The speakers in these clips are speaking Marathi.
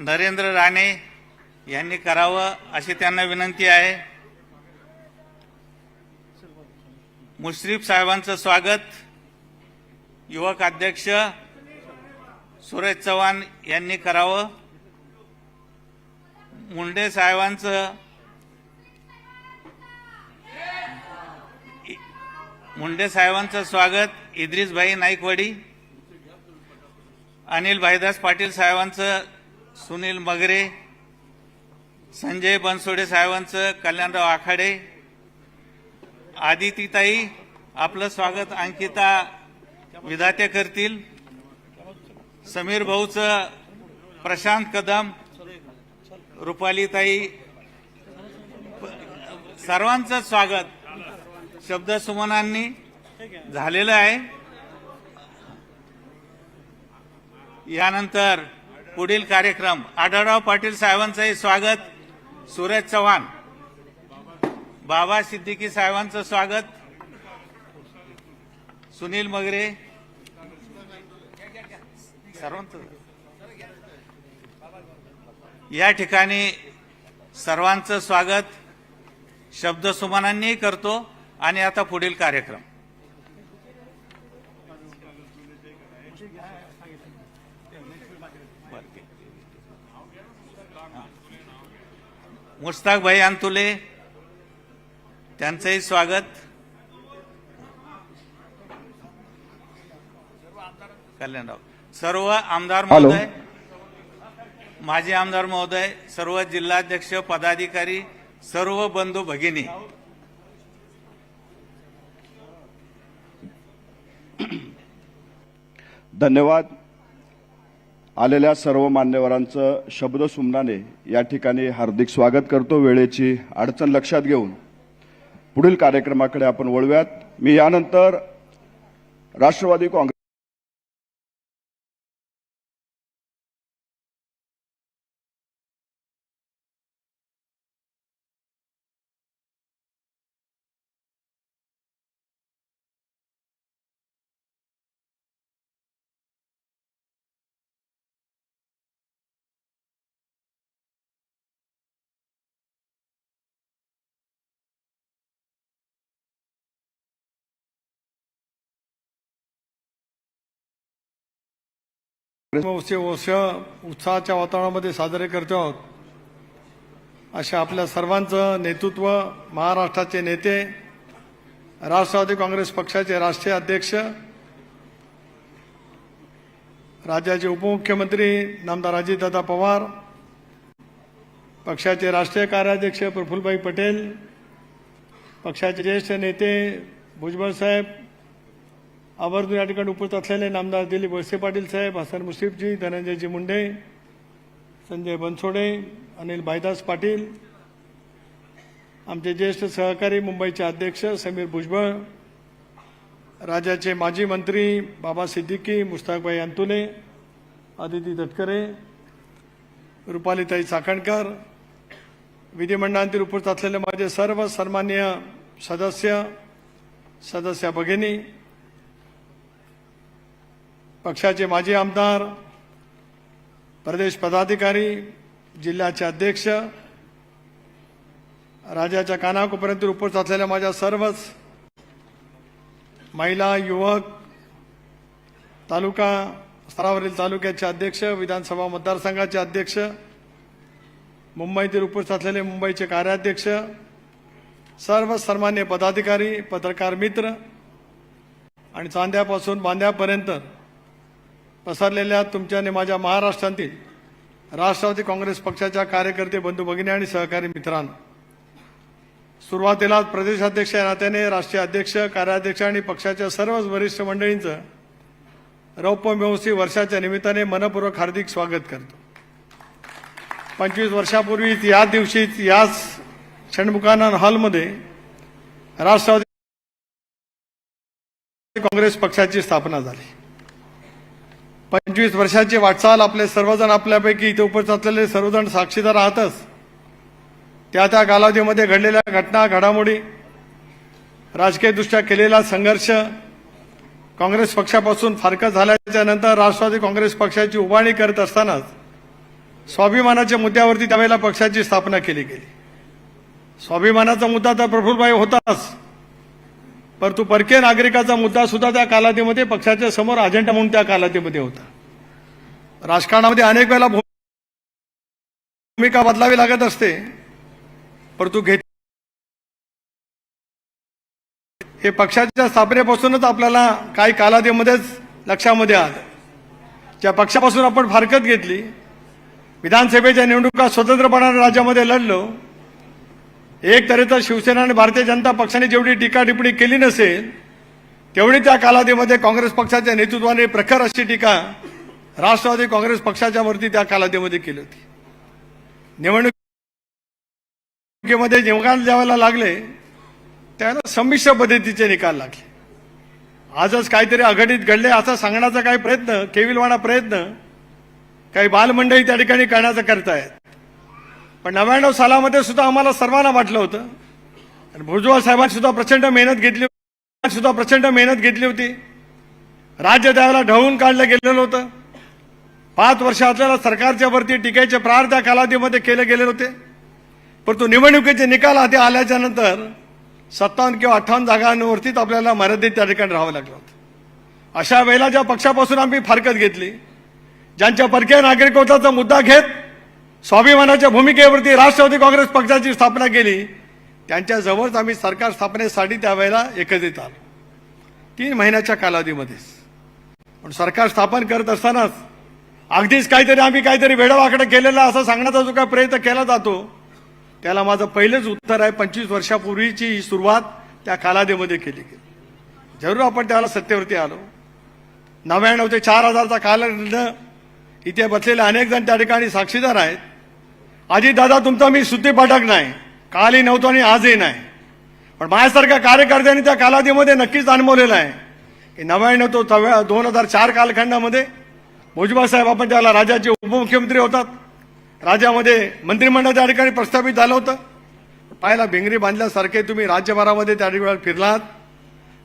नरेंद्र राणे यांनी करावं अशी त्यांना विनंती आहे. मुश्रीफ साहेबांचं स्वागत. युवक अध्यक्ष सुरेश चव्हाण यांनी करावं. मुंडे साहेबांचं मुंडे साहेबांचं स्वागत. इद्रिसभाई नाईकवडी अनिल भाईदास पाटील साहेबांचं सुनील मगरे संजय बनसोडे साहेबांचं कल्याणराव आखाडे आदितीताई आपलं स्वागत अंकिता विधाते करतील. समीर भाऊचं प्रशांत कदम रुपालीताई सर्वांचं स्वागत. शब्दसुमनांनी झालेलं आहे. यानंतर पुढील कार्यक्रम आढळराव पाटील साहेबांचंही स्वागत. सुरेश चव्हाण. बाबा सिद्दीकी साहेबांचं स्वागत. सुनील मगरे. सर्वांचं. या ठिकाणी सर्वांचं स्वागत. शब्दसुमनांनी करतो आणि आता पुढील कार्यक्रम. मुस्ताक भाई अंतुले त्यांचंही स्वागत. कल्याणराव सर्व आमदार. महोदय माजी आमदार महोदय सर्व जिल्हाध्यक्ष पदाधिकारी सर्व बंधू भगिनी. धन्यवाद. आलेल्या सर्व मान्यवरांचं शब्द सुमनाने या ठिकाणी हार्दिक स्वागत करतो. वेळेची अडचण लक्षात घेऊन पुढील कार्यक्रमाकडे आपण वळूयात. मी यानंतर राष्ट्रवादी काँग्रेस महोत्सव उत्साहाच्या वातावरणामध्ये साजरे करतो आहोत. अशा आपल्या सर्वांचं नेतृत्व महाराष्ट्राचे नेते राष्ट्रवादी काँग्रेस पक्षाचे राष्ट्रीय अध्यक्ष राज्याचे उपमुख्यमंत्री नामदार अजितदादा पवार पक्षाचे राष्ट्रीय कार्याध्यक्ष प्रफुल्लभाई पटेल पक्षाचे ज्येष्ठ नेते भुजबळ साहेब आवर्जून या ठिकाणी उपस्थित असलेले नामदार दिलीप वळसे पाटील साहेब हसन मुश्रीफजी धनंजयजी मुंडे संजय बनसोडे अनिल भाईदास पाटील आमचे ज्येष्ठ सहकारी मुंबईचे अध्यक्ष समीर भुजबळ राज्याचे माजी मंत्री बाबा सिद्दीकी मुस्ताकबाई अंतुले आदिती तटकरे रुपालीताई चाकणकर विधिमंडळातील उपस्थित असलेले माझे सर्व सन्मान्य सदस्य सदस्या भगिनी पक्षाचे माजी आमदार प्रदेश पदाधिकारी जिल्ह्याचे अध्यक्ष राज्याच्या कानाकोपर्यंत उपस्थित असलेल्या माझ्या सर्वच महिला युवक तालुका स्तरावरील तालुक्याचे अध्यक्ष विधानसभा मतदारसंघाचे अध्यक्ष मुंबईतील उपस्थित असलेले मुंबईचे कार्याध्यक्ष सर्व सन्मान्य पदाधिकारी पत्रकार मित्र आणि चांद्यापासून बांद्यापर्यंत पसरलेल्या तुमच्या आणि माझ्या महाराष्ट्रातील राष्ट्रवादी काँग्रेस पक्षाच्या कार्यकर्ते बंधू भगिनी आणि सहकारी मित्रांनो सुरुवातीला प्रदेशाध्यक्ष या नात्याने राष्ट्रीय अध्यक्ष कार्याध्यक्ष आणि पक्षाच्या सर्वच वरिष्ठ मंडळींचं रौप्य वर्षाच्या निमित्ताने मनपूर्वक हार्दिक स्वागत करतो. पंचवीस वर्षापूर्वीच या दिवशीच याच षणमुखानंद हॉलमध्ये राष्ट्रवादी काँग्रेस पक्षाची स्थापना झाली. पंचवीस वर्षांची वाटचाल आपले सर्वजण आपल्यापैकी इथे उपस्थित असलेले सर्वजण साक्षीदार आहातच त्या त्या कालावधीमध्ये घडलेल्या घटना घडामोडी राजकीयदृष्ट्या केलेला संघर्ष काँग्रेस पक्षापासून फारकत झाल्याच्यानंतर राष्ट्रवादी काँग्रेस पक्षाची उभारणी करत असतानाच स्वाभिमानाच्या मुद्द्यावरती त्यावेळेला पक्षाची स्थापना केली गेली. स्वाभिमानाचा मुद्दा तर प्रफुल्लभाई होताच. परंतु परकीय नागरिकाचा मुद्दा सुद्धा त्या कालावधीमध्ये पक्षाच्या समोर अजेंडा म्हणून त्या कालावधीमध्ये होता. राजकारणामध्ये अनेक वेळेला भूमिका बदलावी लागत असते परंतु घेत हे पक्षाच्या स्थापनेपासूनच आपल्याला काही कालावधीमध्येच लक्षामध्ये आलं. ज्या पक्षापासून आपण फारकत घेतली विधानसभेच्या निवडणुका स्वतंत्रपणाने राज्यामध्ये लढलो एक तऱ्हेचा शिवसेना आणि भारतीय जनता पक्षाने जेवढी टीका टिप्पणी केली नसेल तेवढी त्या कालावधीमध्ये काँग्रेस पक्षाच्या नेतृत्वाने प्रखर अशी टीका राष्ट्रवादी काँग्रेस पक्षाच्या वरती त्या कालावधीमध्ये केली होती. निवडणुकीमध्ये निकाल द्यावायला लागले त्याला संमिश्र पद्धतीचे निकाल लागले. आजच काहीतरी अघटित घडले असं सांगण्याचा काही प्रयत्न केविलवाणा प्रयत्न काही बालमंडळी त्या ठिकाणी करण्याचा करतायत. पण नव्याण्णव सालामध्ये सुद्धा आम्हाला सर्वांना वाटलं होतं. आणि भुजबळ साहेबांनी सुद्धा प्रचंड मेहनत घेतली होती. सुद्धा प्रचंड मेहनत घेतली होती. राज्य त्यावेळेला ढवळून काढलं गेलेलं होतं. पाच वर्ष असलेल्या सरकारच्या वरती टीकेचे प्रार त्या कालावधीमध्ये केले गेले होते. परंतु निवडणुकीचे निकाल आधी आल्याच्यानंतर सत्तावन्न किंवा अठ्ठावन्न जागांवरतीच आपल्याला मर्यादित त्या ठिकाणी राहावं लागलं होतं. अशा वेळेला ज्या पक्षापासून आम्ही फारकत घेतली ज्यांच्या परकीय नागरिकत्वाचा मुद्दा घेत स्वाभिमानाच्या भूमिकेवरती राष्ट्रवादी काँग्रेस पक्षाची स्थापना केली. त्यांच्याजवळच आम्ही सरकार स्थापनेसाठी त्यावेळेला एकत्रित आलो तीन महिन्याच्या कालावधीमध्येच. पण सरकार स्थापन करत असतानाच अगदीच काहीतरी आम्ही काहीतरी वेडावाकडं केलेला असं सांगण्याचा जो काही प्रयत्न केला जातो त्याला माझं पहिलंच उत्तर आहे पंचवीस वर्षापूर्वीची ही सुरुवात त्या कालावधीमध्ये केली गेली. जरूर आपण त्याला सत्तेवरती आलो. नव्याण्णव ते चार हजारचा कालखंड इथे बसलेले अनेक जण त्या ठिकाणी साक्षीदार आहेत. आजी दादा तुमचा मी सुती पाठक नाही. कालही नव्हतो आणि आजही नाही. पण माझ्यासारख्या कार्यकर्त्यांनी त्या कालावधीमध्ये नक्कीच अनुभवलेलं आहे. की नव्याण्णव तो तव्या दोन हजार चार कालखंडामध्ये भुजबळ साहेब आपण त्याला राज्याचे उपमुख्यमंत्री होतात. राज्यामध्ये मंत्रिमंडळ त्या ठिकाणी प्रस्थापित झालं होतं. पाहायला भिंगरी बांधल्यासारखे तुम्ही राज्यभरामध्ये त्या ठिकाणी फिरलात.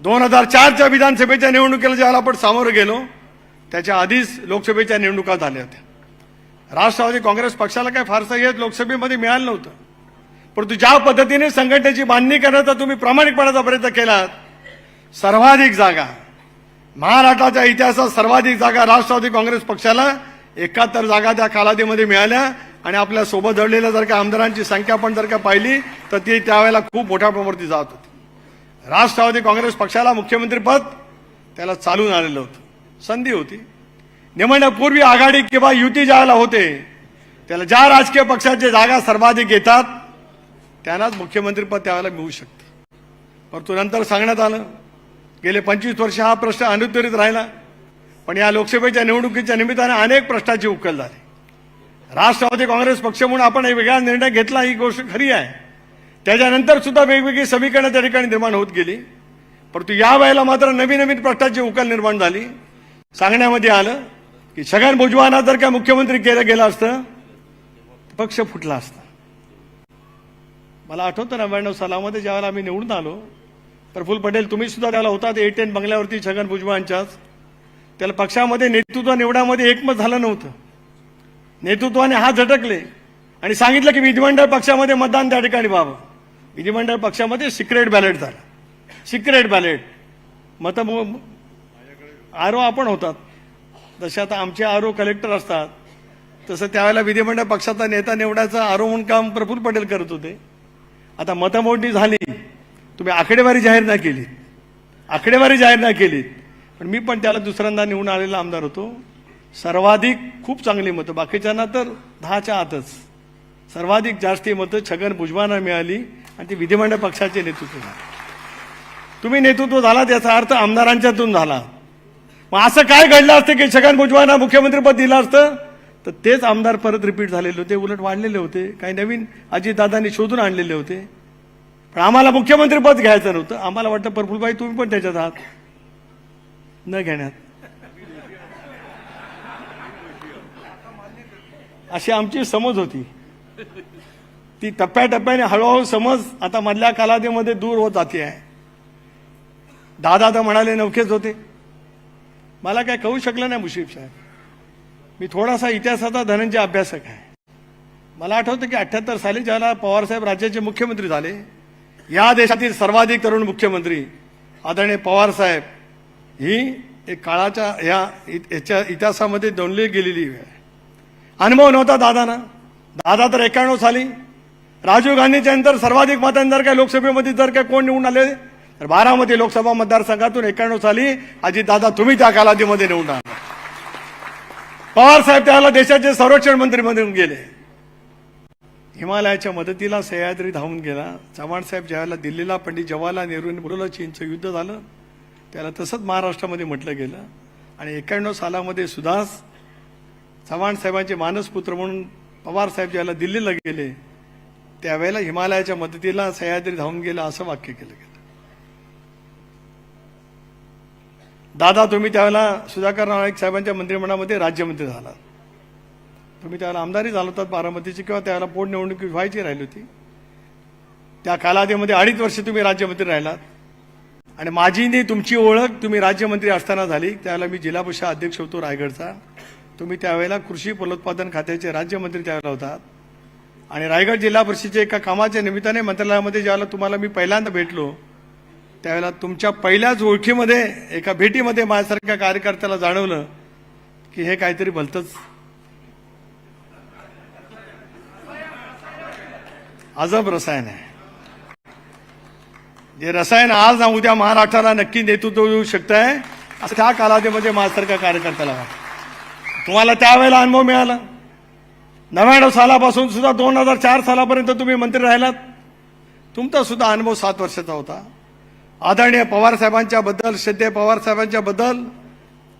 दोन हजार चारच्या विधानसभेच्या निवडणुकीला ज्याला आपण सामोरं गेलो त्याच्या आधीच लोकसभेच्या निवडणुका झाल्या होत्या. राष्ट्रवादी काँग्रेस पक्षाला काय फारसं येत लोकसभेमध्ये मिळालं नव्हतं. परंतु ज्या पद्धतीने संघटनेची बांधणी करण्याचा तुम्ही प्रामाणिकपणाचा प्रयत्न केलात सर्वाधिक जागा महाराष्ट्राच्या इतिहासात सर्वाधिक जागा राष्ट्रवादी काँग्रेस पक्षाला एकाहत्तर जागा त्या कालावधीमध्ये मिळाल्या आणि आपल्यासोबत जडलेल्या जर का आमदारांची संख्या पण जर का पाहिली तर ती त्यावेळेला खूप मोठ्या प्रमाणावरती जात होती. राष्ट्रवादी काँग्रेस पक्षाला मुख्यमंत्रीपद त्याला चालून आलेलं होतं. संधी होती. निवडण्यापूर्वी आघाडी किंवा युती ज्याला होते त्याला ज्या राजकीय पक्षाचे जागा सर्वाधिक येतात त्यांनाच मुख्यमंत्रीपद त्यावेळेला मिळू शकतं. परंतु नंतर सांगण्यात आलं गेले पंचवीस वर्ष हा प्रश्न अनुत्तरित राहिला पण या लोकसभेच्या निवडणुकीच्या निमित्ताने अनेक प्रश्नाची उकल झाली. राष्ट्रवादी काँग्रेस पक्ष म्हणून आपण एक वेगळा निर्णय घेतला ही गोष्ट खरी आहे. त्याच्यानंतर सुद्धा वेगवेगळी समीकरणं त्या ठिकाणी निर्माण होत गेली. परंतु या वेळेला मात्र नवीन नवीन प्रश्नाची उकल निर्माण झाली. सांगण्यामध्ये आलं की छगन भुजबळांना जर का मुख्यमंत्री केलं गेलं असतं पक्ष फुटला असता. मला आठवतं नव्याण्णव सालामध्ये ज्यावेळेला आम्ही निवडून आलो प्रफुल्ल पटेल तुम्ही सुद्धा त्याला होता एट टेन बंगल्यावरती छगन भुजबळांच्याच. त्याला पक्षामध्ये नेतृत्व निवडामध्ये एकमत झालं नव्हतं. नेतृत्वाने हात झटकले आणि सांगितलं की विधिमंडळ पक्षामध्ये मतदान त्या ठिकाणी व्हावं. विधिमंडळ पक्षामध्ये सिक्रेट बॅलेट झालं. सिक्रेट बॅलेट मत आरो आपण होतात. जसे आता आमचे आरो कलेक्टर असतात तसं त्यावेळेला विधिमंडळ पक्षाचा नेता निवडायचा आरो म्हणून काम प्रफुल्ल पटेल करत होते. आता मतमोजणी झाली तुम्ही आकडेवारी जाहीर नाही केली. आकडेवारी जाहीर नाही केली. पण मी पण त्याला दुसऱ्यांदा निवडून आलेला आमदार होतो. सर्वाधिक खूप चांगली मतं. बाकीच्यांना तर दहाच्या आतच. सर्वाधिक जास्ती मतं छगन भुजबळांना मिळाली आणि ती विधिमंडळ पक्षाचे नेतृत्व झाले. तुम्ही नेतृत्व झाला त्याचा अर्थ आमदारांच्यातून झाला. मग असं काय घडलं असतं की छगन भुजबळांना मुख्यमंत्रीपद दिलं असतं? तर तेच आमदार परत रिपीट झालेले होते उलट वाढलेले होते. काही नवीन अजितदादांनी शोधून आणलेले होते. पण आम्हाला मुख्यमंत्रीपद घ्यायचं नव्हतं. आम्हाला वाटतं प्रफुलबाई तुम्ही पण त्याच्यात आहात. न घेण्यात. अशी आमची समज होती. ती टप्प्याटप्प्याने हळूहळू समज आता मधल्या कालावधीमध्ये दूर होत जाते आहे. दादा तर म्हणाले नवखेच होते. मला काय कळू शकलं नाही मुश्रीफ साहेब. मी थोडासा इतिहासाचा धनंजय अभ्यासक आहे. मला आठवतं की अठ्याहत्तर साली ज्याला पवारसाहेब राज्याचे मुख्यमंत्री झाले या देशातील सर्वाधिक तरुण मुख्यमंत्री आदरणीय पवारसाहेब ही एक काळाच्या ह्या याच्या इतिहासामध्ये दोंडली गेलेली आहे. अनुभव नव्हता दादाना. दादा तर एक्क्याण्णव साली. राजीव गांधीच्या नंतर सर्वाधिक मतांनी जर काय लोकसभेमध्ये जर काय कोण निवडून आले तर बारामती लोकसभा मतदारसंघातून एक्क्याण्णव साली अजितदादा तुम्ही त्या कालावधीमध्ये निवडून आला. पवार साहेब त्याला देशाचे संरक्षण मंत्री म्हणून गेले. हिमालयाच्या मदतीला सह्याद्री धावून गेला. चव्हाण साहेब ज्यावेळेला दिल्लीला पंडित जवाहरलाल नेहरूंनी बोलवलं चीनचं युद्ध झालं त्याला तसंच महाराष्ट्रामध्ये म्हटलं गेलं. आणि एक्क्याण्णव सालामध्ये सुद्धाच चव्हाण साहेबांचे मानसपुत्र म्हणून पवार साहेब ज्यावेळेला दिल्लीला गेले त्यावेळेला हिमालयाच्या मदतीला सह्याद्री धावून गेला असं वाक्य केलं गेलं. दादा तुम्ही त्यावेळेला सुधाकर नाईक साहेबांच्या मंत्रिमंडळामध्ये राज्यमंत्री झाला. तुम्ही त्यावेळेला आमदारी झाला होतात बारामतीची किंवा त्यावेळेला पोटनिवडणूक व्हायची राहिली होती. त्या कालावधीमध्ये अडीच वर्ष तुम्ही राज्यमंत्री राहिलात. आणि माझीने तुमची ओळख तुम्ही राज्यमंत्री असताना झाली. त्यावेळेला मी जिल्हा परिषद अध्यक्ष होतो रायगडचा. तुम्ही त्यावेळेला कृषी फलोत्पादन खात्याचे राज्यमंत्री त्यावेळेला होतात आणि रायगड जिल्हा परिषदेच्या एका कामाच्या निमित्ताने मंत्रालयामध्ये ज्यावेळेला तुम्हाला मी पहिल्यांदा भेटलो त्यावेळेला तुमच्या पहिल्याच ओळखीमध्ये एका भेटीमध्ये माझ्यासारख्या कार्यकर्त्याला जाणवलं की हे काहीतरी भलतंच अजब रसायन आहे. जे रसायन आज ना उद्या महाराष्ट्राला नक्की नेतृत्व देऊ शकत आहे असं त्या कालावधीमध्ये माझ्यासारख्या कार्यकर्त्याला तुम्हाला त्यावेळेला अनुभव मिळाला. नव्याण्णव सालापासून सुद्धा दोन हजार चार सालापर्यंत तुम्ही मंत्री राहिलात. तुमचा सुद्धा अनुभव सात वर्षाचा होता. आदरणीय पवारसाहेबांच्या बद्दल श्रद्धेय पवारसाहेबांच्या बद्दल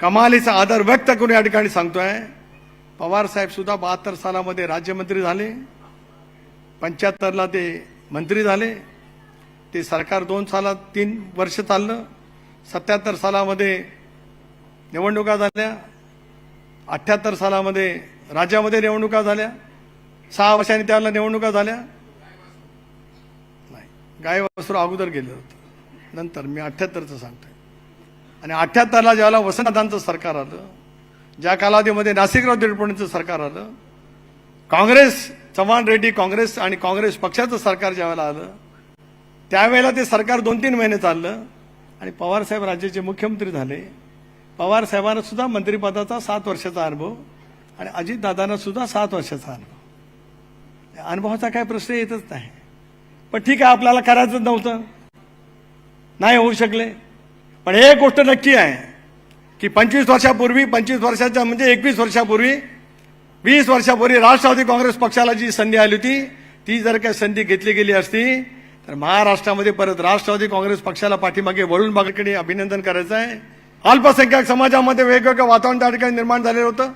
कमालीचा आदर व्यक्त करून या ठिकाणी सांगतोय. पवारसाहेब सुद्धा बहात्तर सालामध्ये राज्यमंत्री झाले. पंच्याहत्तरला ते मंत्री झाले. ते सरकार दोन सालात तीन वर्ष चाललं. सत्याहत्तर सालामध्ये निवडणुका झाल्या. अठ्ठ्याहत्तर सालामध्ये राज्यामध्ये निवडणुका झाल्या. सहा वर्षांनी त्याला निवडणुका झाल्या. नाही गाय वस्त्र अगोदर गेलं होतं. नंतर मी अठ्ठ्याहत्तरचं सांगतोय. आणि अठ्ठ्याहत्तरला ज्यावेळेला वसंतदादांचं सरकार आलं ज्या कालावधीमध्ये नाशिकराव देशपांडेचं सरकार आलं काँग्रेस चव्हाण रेड्डी काँग्रेस आणि काँग्रेस पक्षाचं सरकार ज्यावेळेला आलं त्यावेळेला ते सरकार दोन तीन महिने चाललं आणि पवारसाहेब राज्याचे मुख्यमंत्री झाले. पवारसाहेबांना सुद्धा मंत्रिपदाचा सात वर्षाचा अनुभव आणि अजितदादांना सुद्धा सात वर्षाचा अनुभव. या अनुभवाचा काय प्रश्न येतच नाही. पण ठीक आहे आपल्याला करायचंच नव्हतं. नाही होऊ शकले. पण एक गोष्ट नक्की आहे की पंचवीस वर्षापूर्वी पंचवीस वर्षाच्या म्हणजे एकवीस वर्षापूर्वी वीस वर्षापूर्वी राष्ट्रवादी काँग्रेस पक्षाला जी संधी आली होती ती जर काही संधी घेतली गेली असती तर महाराष्ट्रामध्ये परत राष्ट्रवादी काँग्रेस पक्षाला पाठीमागे वळून मागकडे अभिनंदन करायचं आहे अल्पसंख्याक समाजामध्ये वेगवेगळं वातावरण त्या ठिकाणी निर्माण झालेलं होतं.